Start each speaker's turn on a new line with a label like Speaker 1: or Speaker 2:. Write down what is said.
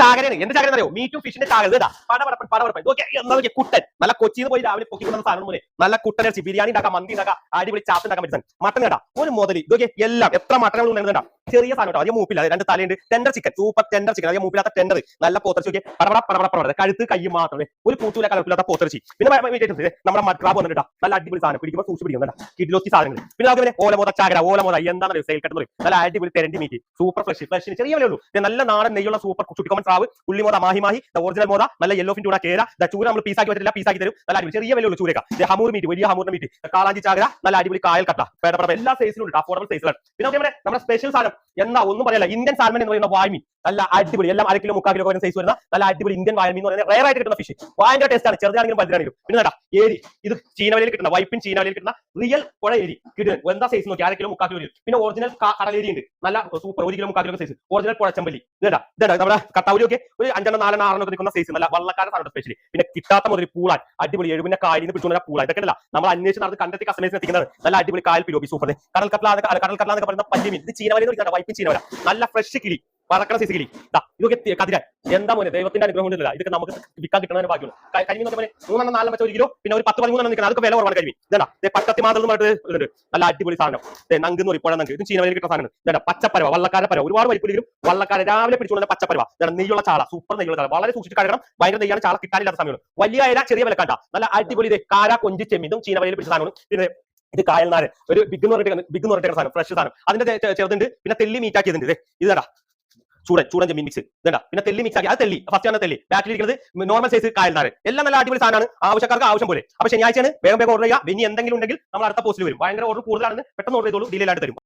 Speaker 1: ചാകരയാണ്. ഫിഷിന്റെ ചാകര കുട്ടൻ. നല്ല കൊച്ചിയിൽ പോയി രാവിലെ പൊക്കി സാധനം പോലെ. നല്ല കുട്ടൻ ബിരിയാണി ഉണ്ടാക്കാം മന്തി ഉണ്ടാക്കാം അടിപൊളി ചാപ്പ് ഉണ്ടാക്കാൻ പറ്റുന്ന മട്ടൻ കേട്ടാ ഒരു മുതൽ ഇതൊക്കെ എല്ലാം എത്ര മട്ടനുകൾ ഉണ്ടാകുന്നുണ്ടാ ചെറിയ സാധനം അധികം മൂപ്പില്ല. രണ്ട് തലയുണ്ട്. Tender chicken super tender chicken അധികം മൂപ്പില്ലാത്ത ടെൻഡർ നല്ല പോത്തർച്ചി ഒക്കെ പടപട പടപട പടപട. കഴുത്ത് കൈ മാത്രമേ. ഒരു കൂട്ടൂല കലപ്പില്ലാത്ത പോത്തർച്ചി പിന്നെ നമ്മുടെ മട്രാബ് വന്നിട്ടാ നല്ല അടിപൊളി സാധനം. പിടിക്കുമ്പോൾ സൂക്ഷിച്ച് പിടിക്കുന്നുണ്ടാ കിഡിലോത്തി സാധനങ്ങൾ. പിന്നെ പിന്നെ ഓലമോത ചാകര ഓലമോത എന്താണ് സെയിൽ കട്ട് നല്ല അടിപൊളി തെരണ്ടി മീറ്റ് സൂപ്പർ ഫ്രഷ് ഫ്രഷ് ചെറിയ വിലയുള്ളൂ. നല്ല നാടൻ നെയ്യുള്ള സൂപ്പർ ചുട്ടിക്കോമൻ സ്രാവ് ഉള്ളിമോത മാഹി മാഹി ഒറിജിനൽ മോത നല്ല യെല്ലോ ഫിൻ കൂടെ കേര. ചൂര നമ്മൾ പീസാക്കി പറ്റില്ല പീസാക്കി തരും. നല്ല അടിപൊളി. ചെറിയ വിലയുള്ളൂ ചൂരക്ക ഹമൂർ മീറ്റ് വലിയ ഹമൂറിന്റെ മീറ്റ് കാളാഞ്ചി ചാകര നല്ല അടിപൊളി കായൽ കട്ട. പേടപ്പട എല്ലാ സൈസിലും ഉണ്ട്. അഫോർഡബിൾ സൈസിലാണ് പിന്നെ നമ്മുടെ സ്പെഷ്യൽ സാധനം. എന്താ ഒന്നും പറയല്ല. ഇന്ത്യൻ സാൽമൺ എന്ന് പറയുന്ന വായ്മീൻ നല്ല അടിപൊളി എല്ലാം അര കിലോ മുക്കാൽ കിലോ വരുന്ന സൈസ് വരുന്ന നല്ല അടിപൊളി ഇന്ത്യൻ വായ്മീൻ എന്ന് പറയുന്നത് റയർ ആയിട്ട് കിട്ടുന്ന ഫിഷ് ഭയങ്കര ടേസ്റ്റ് ആണ്. ചെറുതാണെങ്കിലും വലുതാണെങ്കിലും. പിന്നെ കേട്ടാ ഏരി ഇത് ചീനവലയിൽ കിട്ടുന്ന വൈപ്പിൻ ചീനവലയിൽ കിട്ടുന്ന റിയൽ പുഴ ഏരി കിട്ടുന്നത് എന്താ സൈസ് നോക്കി? അര കിലോ മുക്കാൽ കിലോ പിന്നെ ഒറിജിനൽ കടലേരി ഉണ്ട്. നല്ല സൂപ്പർ ഒരു കിലോ മുക്കാൽ കിലോ സൈസ് ഒറിജിനൽ പുഴച്ചമ്പലി ഇതാ ഇതാ നമ്മുടെ കത്താവൂരി ഒക്കെ ഒരു അഞ്ചെണ്ണം നാലെണ്ണം ആറെണ്ണം നിൽക്കുന്ന സൈസ് നല്ല വള്ളക്കാരൻ സാധനം സ്പെഷ്യലി പിന്നെ കിട്ടാത്ത മുതൽ പൂളാൻ. അടിപൊളി എഴുപിന്റെ കായലിൽ നിന്ന് പിടിച്ചുകൊണ്ട പൂളാൻ. ഇതൊക്കെ അല്ല നമ്മൾ അന്വേഷിച്ച് നടന്ന് കണ്ടെത്തി കസ്റ്റമേഴ്സിന് എത്തിക്കുന്നത് നല്ല അടിപൊളി കായൽ പിലോബി സൂപ്പർ കടൽ കടലാ കടൽ എന്നൊക്കെ പറയുന്ന പല്ലിമീൻ. ഇത് ചീനവലി എന്ന് വിളിക്കുന്ന വൈപ്പിൻ ചീനവല നല്ല ഫ്രഷ് കിളി. പറക്കണ സൈസ് കിളി ഇതാ ഇതൊക്കെ കതിരാൻ എന്താ മോനെ ദൈവത്തിന്റെ അനുഗ്രഹം കൊണ്ടില്ല? ഇതൊക്കെ നമുക്ക് വിൽക്കാൻ കിട്ടുന്നതിന് ബാക്കിയുള്ളൂ കരിമീൻ പറഞ്ഞാൽ മൂന്നെണ്ണം നാലെണ്ണം വെച്ച ഒരു കിലോ പിന്നെ ഒരു പത്ത് പതിമൂന്നെണ്ണം നിൽക്കണം. അതൊക്കെ വില കുറവാണ് കരിമീൻ. ഇതാ പട്ടത്തി മാത്രം പറഞ്ഞിട്ട് നല്ല അടിപൊളി സാധനം. നങ്ക് എന്ന് പറയും നങ്ക്. ഇത് ചീനവലയിൽ കിട്ടുന്ന സാധനം ഇതാ പച്ചപ്പരവ വള്ളക്കാര പരവ. ഒരുപാട് വലിപ്പിലും വള്ളക്കാര രാവിലെ പിടിച്ചുകൊണ്ട് പച്ചപ്പരവ. നെയ്യുള്ള ചാള സൂപ്പർ നെയ്യുള്ള ചാള. വളരെ സൂക്ഷിച്ച് കഴിക്കണം ഭയങ്കര നെയ്യാണ് ചാള കിട്ടാനില്ലാത്ത സമയമാണ്. വലിയ അയല ചെറിയ വില കണ്ട നല്ല അടിപൊളി ഇത് കാര കൊഞ്ചി ചെമ്മീനും ചീനവലയിൽ പിടിച്ച സാധനമാണ്. പിന്നെ ഇത് കായൽനാര് ഒരു ബിഗ് എന്ന് പറഞ്ഞിട്ട് ബിഗ് എന്ന് പറഞ്ഞിട്ട് സാധനം ഫ്രഷ് സാധനം. അതിന്റെ ചെറുതുണ്ട്. പിന്നെ തെല്ലി മീറ്റാക്കിയതുണ്ട് ഇത് ഇതാ ചൂടൻ ചൂടൻ ചെമ്മീൻ മിക്സ് വേണ്ട പിന്നെ തെല്ലി മിക്സ് ആക്കി. അത് തെല്ലി. ഫസ്റ്റ് ആണ് തെല്ലി. ബാക്കിലിരിക്കുന്നത് നോർമൽ സൈസ് കായൽനാര് എല്ലാം നല്ല അടിപൊളി സാധനമാണ്. ആവശ്യക്കാർക്ക് ആവശ്യം പോലെ. അപ്പൊ ശനിയാഴ്ചയാണ് വേഗം വേഗം ഓർഡർ ചെയ്യുക. ഇനി എന്തെങ്കിലും ഉണ്ടെങ്കിൽ നമ്മൾ അടുത്ത പോസ്റ്റിൽ വരും. ഭയങ്കര ഓർഡർ കൂടുതലാണ് പെട്ടെന്ന് ഓർഡർ ചെയ്തോളൂ. ഡിലേ ആയിട്ട് തരും.